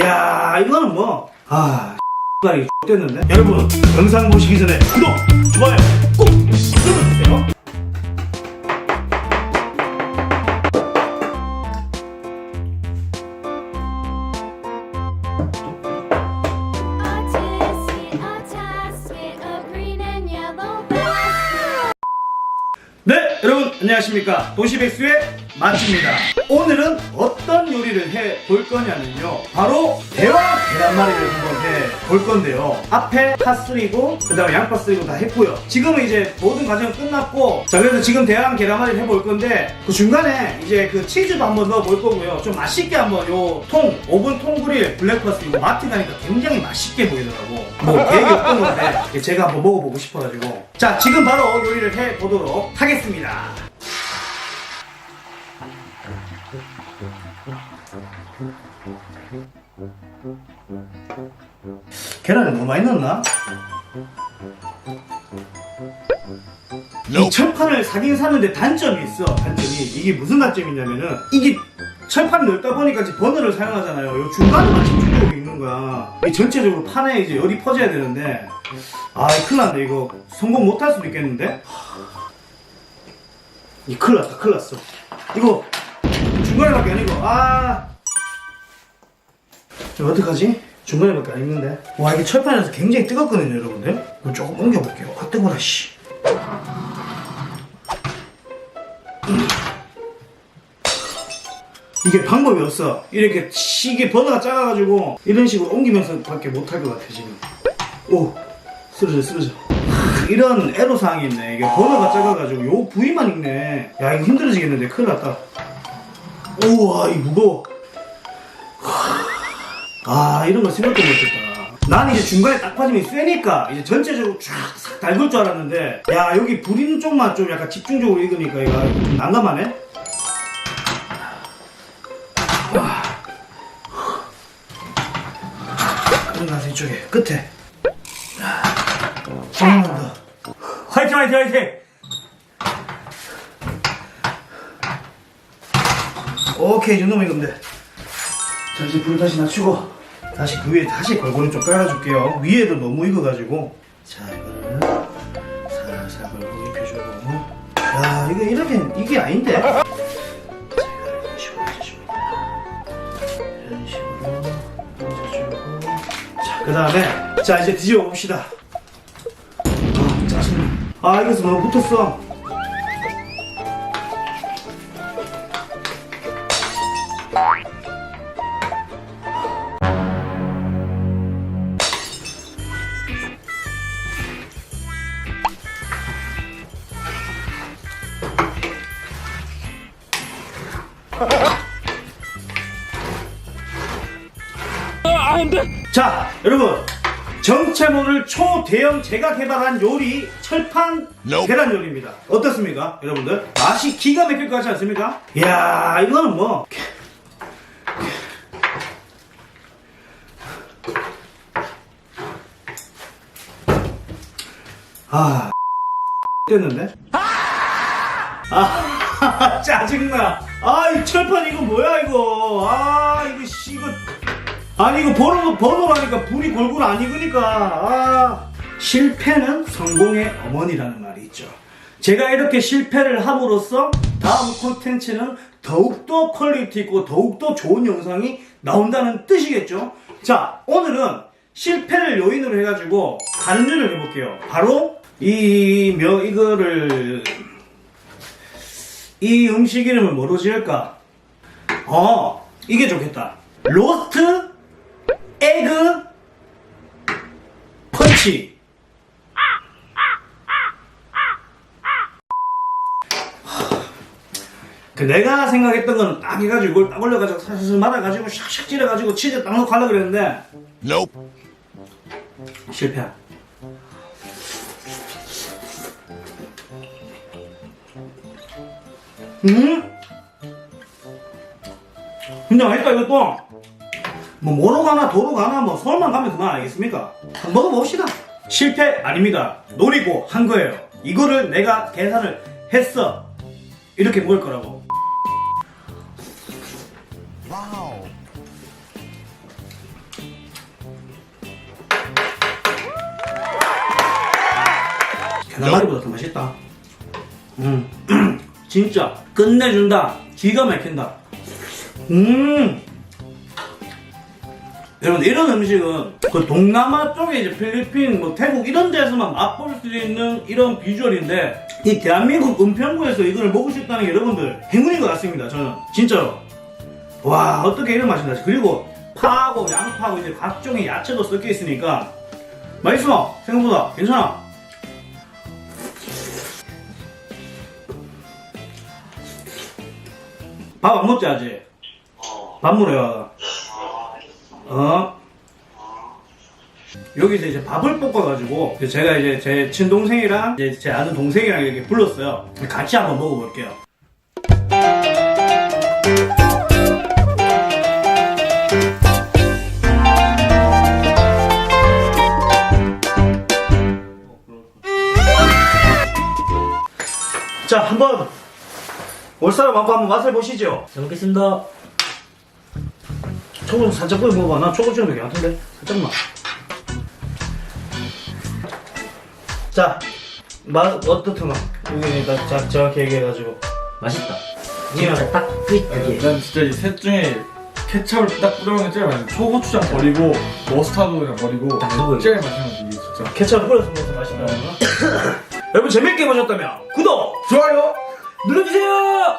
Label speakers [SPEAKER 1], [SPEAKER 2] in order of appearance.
[SPEAKER 1] 야 이거는 뭐, 아, X발이 됐는데? 여러분, 영상 보시기 전에 구독, 좋아요 꼭 여러분 안녕하십니까 도시백수의 마치입니다. 오늘은 어떤 요리를 해 볼 거냐면요. 바로 대왕 계란말이를 한번 해 볼 건데요. 앞에 파 쓰리고 그 다음에 양파 쓰리고 다 했고요. 지금은 이제 모든 과정 끝났고 자 그래서 지금 대왕 계란말이를 해 볼 건데 그 중간에 이제 그 치즈도 한번 넣어 볼 거고요. 좀 맛있게 한번 요 통 오븐 통그릴 블랙퍼스 이거 마트 가니까 굉장히 맛있게 보이더라고. 뭐 계획이 없던 건데 제가 한번 먹어보고 싶어가지고 자 지금 바로 요리를 해 보도록 하겠습니다. 계란을 너무 많이 넣었나? 이 철판을 사긴 사는데 단점이 있어 단점이 이게 무슨 단점이냐면은 이게 철판을 넣다 보니까 이제 버너를 사용하잖아요. 요 중간에만 집중적으로 있는 거야. 이 전체적으로 판에 이제 열이 퍼져야 되는데. 아 큰일 났네 이거. 성공 못 할 수도 있겠는데? 이 큰일 났다 큰일 났어. 이거 중간에밖에 아니고 아. 이거 어떡하지? 중간에밖에 안 있는데. 와 이게 철판에서 굉장히 뜨겁거든요 여러분들. 이거 조금 옮겨볼게요. 아 뜨거라 씨 이게 방법이 없어. 이렇게 이게 버너가 작아가지고 이런 식으로 옮기면서 밖에 못할 것 같아 지금. 오 쓰러져 쓰러져. 이런 애로사항이 있네. 이게 버너가 작아가지고 요 부위만 있네. 야 이거 힘들어지겠는데. 큰일 났다. 우와 이 무거워. 아 이런 거 생각도 못했다. 난 이제 중간에 딱 빠지면 쎄니까 이제 전체적으로 쫙싹 달굴 줄 알았는데 야 여기 불 있는 쪽만 좀 약간 집중적으로 익으니까 이거 좀 난감하네 나서 이쪽에. 끝에. 조금만 더 화이팅 화이팅 화이팅! 오케이 이 정도면 돼자 이제 불 다시 낮추고 다시 그 위에 다시 골고루 좀 깔아줄게요. 위에도 너무 익어가지고. 자 이거를 살살 골고루 입혀주고. 야 이거 이렇게 이게 아닌데 그 다음에 자 이제 뒤집어 봅시다. 아 짜증나. 아 이것도 너무 붙었어 자, 여러분. 정체모를 초대형 제가 개발한 요리 철판 계란 요리입니다. 어떻습니까, 여러분들? 맛이 기가 막힐 것 같지 않습니까? 이야, 이거는 뭐. 아, 됐는데? 아, 짜증나. 아, 이 철판 이거 뭐야, 이거. 아, 이거, 씨, 이거. 아니 이거 번호 번호라니까 불이 골고루 안 익으니까 아. 실패는 성공의 어머니라는 말이 있죠. 제가 이렇게 실패를 함으로써 다음 콘텐츠는 더욱더 퀄리티 있고 더욱더 좋은 영상이 나온다는 뜻이겠죠. 자 오늘은 실패를 요인으로 해가지고 요리를 해볼게요. 바로 이 며 이거를 이 음식 이름을 뭐로 지을까? 어 이게 좋겠다. 로스트 에그 펀치 그 내가 생각했던 거는 딱 해가지고 이걸 딱 올려가지고 살살 말아가지고 샥샥 찌려가지고 치즈 딱 넣고 하려고 그랬는데
[SPEAKER 2] Nope.
[SPEAKER 1] 실패 음? 근데 맛있다 이것도 뭐 뭐로 가나 도로 가나 뭐 서울만 가면 그만 알겠습니까? 먹어봅시다. 실패 아닙니다. 노리고 한 거예요. 이거를 내가 계산을 했어. 이렇게 먹을 거라고.
[SPEAKER 2] 와우.
[SPEAKER 1] 계란말이보다 더 맛있다. 음, 진짜 끝내준다. 기가 막힌다. 음. 여러분 이런 음식은 그 동남아 쪽에 이제 필리핀, 뭐 태국 이런 데서만 맛볼 수 있는 이런 비주얼인데 이 대한민국 은평구에서 이걸 먹을 수 있다는 게 여러분들 행운인 것 같습니다. 저는 진짜로 와 어떻게 이런 맛이 나지? 그리고 파하고 양파하고 이제 각종의 야채도 섞여 있으니까 맛있어 생각보다 괜찮아. 밥 안 먹지 아직? 밥 먹으러 어? 여기서 이제 밥을 볶아가지고 제가 이제 제 친동생이랑 이제 제 아는 동생이랑 이렇게 불렀어요. 같이 한번 먹어볼게요. 자, 한번 올 사람 먹고 한번 맛을 보시죠. 잘 먹겠습니다. 초고 살짝 뿌려 먹어봐. 나 초고 찍는 게 같은데? 살짝만. 자, 맛 어떻더만? 여기 나 자, 정확히 얘기해가지고.
[SPEAKER 2] 맛있다. 진짜 딱 끄이게.
[SPEAKER 3] 난 진짜 이 셋 중에 케찹을 딱 뿌려먹는 게 제일 맛있어. 초고추장 버리고 머스타드 그냥 버리고
[SPEAKER 2] 딱 그거예요.
[SPEAKER 3] 제일 맛있는 거 이게 진짜.
[SPEAKER 1] 케첩 뿌려서 먹어서 맛있다는 거. 여러분 재밌게 보셨다면 구독!
[SPEAKER 3] 좋아요.
[SPEAKER 1] 눌러주세요!